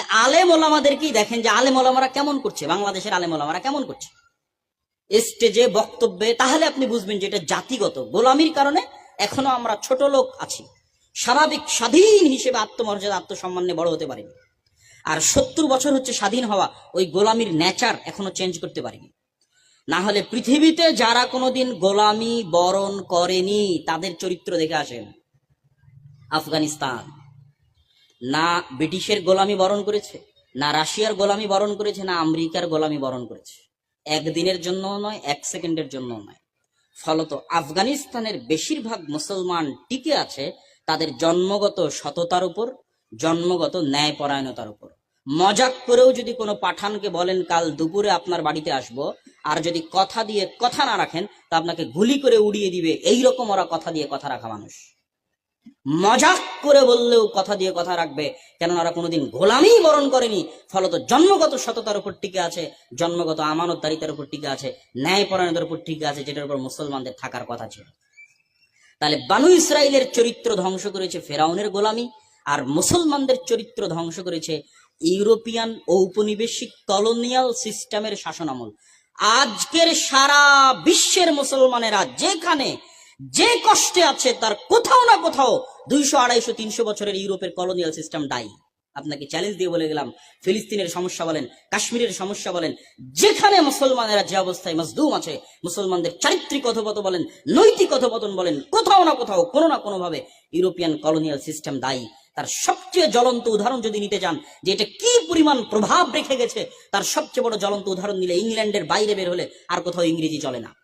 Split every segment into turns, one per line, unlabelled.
আলেম ওলামাদেরকেই দেখেন যে আলেম ওলামারা কেমন করছে? বাংলাদেশের আলেম ওলামারা কেমন করছে? স্টেজে বক্তব্যে, তাহলে আপনি বুঝবেন যে এটা জাতিগত। গোলামির কারণে এখনও আমরা ছোট লোক আছি। স্বাভাবিক স্বাধীন হিসেবে আত্মমর্যাদা, আত্মসম্মান নিয়ে বড় হতে পারিনি। আর সত্তর বছর হচ্ছে স্বাধীন হওয়া, ওই গোলামির নেচার এখনও চেঞ্জ করতে পারিনি। না হলে পৃথিবীতে যারা কোনোদিন গোলামি বরণ করেনি, তাদের চরিত্র দেখে আসেন। আফগানিস্তান। না ব্রিটিশের গোলামি বরণ করেছে, না রাশিয়ার গোলামি বরণ করেছে, না আমেরিকার গোলামি বরণ করেছে। একদিনের জন্য নয়, এক সেকেন্ডের জন্য নয়। ফলত আফগানিস্তানের বেশিরভাগ মুসলমান টিকে আছে তাদের জন্মগত সততার উপর, জন্মগত ন্যায়পরায়ণতার উপর। মজাক করেও যদি কোনো পাঠানকে বলেন, কাল দুপুরে আপনার বাড়িতে আসব, আর যদি কথা দিয়ে কথা না রাখেন, তা আপনাকে গুলি করে উড়িয়ে দিবে। এই রকম ওরা কথা দিয়ে কথা রাখা মানুষ। মজাক করে বললেও কথা দিয়ে কথা রাখবে, কেননা ওরা কোনোদিন গোলামি বরণ করেনি। ফলত জন্মগত সততার উপর টিকে আছে, জন্মগত আমানতদারিতার উপর টিকে আছে, ন্যায়পরায়ণতার উপর টিকে আছে, যেটার উপর মুসলমানদের থাকার কথা ছিল। তাহলে বানু ইসরায়েলের চরিত্র ধ্বংস করেছে ফেরাউনের গোলামি, আর মুসলমানদের চরিত্র ধ্বংস করেছে ইউরোপিয়ান ঔপনিবেশিক কলোনিয়াল সিস্টেমের শাসনামল আজকের সারা বিশ্বের মুসলমানেরা যেখানে যে কষ্টে আছে তার কোথাও না কোথাও দুইশো, আড়াইশো, তিনশো বছরের ইউরোপের কলোনিয়াল সিস্টেম দায়ী আপনাকে চ্যালেঞ্জ দিয়ে বলে গেলাম, ফিলিস্তিনের সমস্যা বলেন, কাশ্মীরের সমস্যা বলেন, যেখানে মুসলমানেরা যে অবস্থায় মজদুম আছে, মুসলমানদের চারিত্রিক অধপত বলেন, নৈতিক অধপতন বলেন, কোথাও না কোথাও, কোনো না কোনোভাবে ইউরোপিয়ান কলোনিয়াল সিস্টেম দায়ী তার সবচেয়ে জ্বলন্ত উদাহরণ যদি নিতে চান, যে এটা কি পরিমাণ প্রভাব রেখে গেছে, তার সবচেয়ে বড় জ্বলন্ত উদাহরণ নিলে ইংল্যান্ডের বাইরে বের হলে আর কোথাও ইংরেজি চলে না।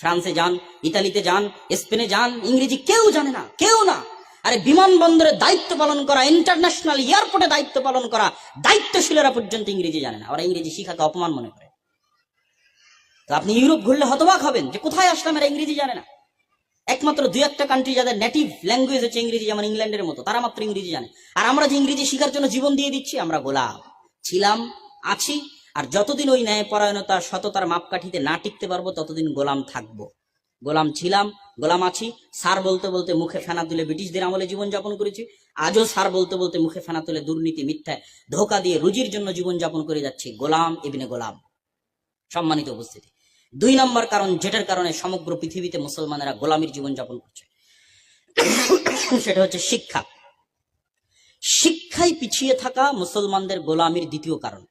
ফ্রান্সে যান, ইতালিতে যান, স্পেনে যান, ইংরেজি কেউ জানে না, কেউ না। আরে বিমানবন্দরে দায়িত্ব পালন করা ইন্টারন্যাশনাল এয়ারপোর্টে দায়িত্ব পালন করা, দায়িত্বশীলেরা পর্যন্ত ইংরেজি জানে না। ওরা ইংরেজি শিখাকে অপমান মনে করে। তো আপনি ইউরোপ ঘুরলে হতবাক হবেন যে কোথায় আসলাম এরা ইংরেজি জানে না। একমাত্র দুই একটা কান্ট্রি যাদের নেটিভ ল্যাঙ্গুয়েজ হচ্ছে ইংরেজি, যেমন ইংল্যান্ডের মতো, তারা মাত্র ইংরেজি জানে। আর আমরা যে ইংরেজি শিখার জন্য জীবন দিয়ে দিচ্ছি, আমরা গোলাম। ছিলাম, আছি আর যতদিন ওই ন্যায়পরায়ণতা, সততার মাপকাঠিতে না টিকতে পারব, ততদিন গোলাম থাকব। গোলাম ছিলাম, গোলাম আছি। সার বলতে বলতে মুখে ফেনা তুলে ব্রিটিশদের আমলে জীবনযাপন করেছি। আজও সার বলতে বলতে মুখে ফেনা তুলে দুর্নীতি মিথ্যায় ধোকা দিয়ে রুজির জন্য জীবনযাপন করে যাচ্ছি। গোলাম ইবনে গোলাম। সম্মানিত উপস্থিতি। দুই নম্বর কারণ, যেটার কারণে সমগ্র পৃথিবীতে মুসলমানেরা গোলামির জীবনযাপন করছে। সেটা হচ্ছে শিক্ষা। শিক্ষায় পিছিয়ে থাকা মুসলমানদের গোলামির দ্বিতীয় কারণ।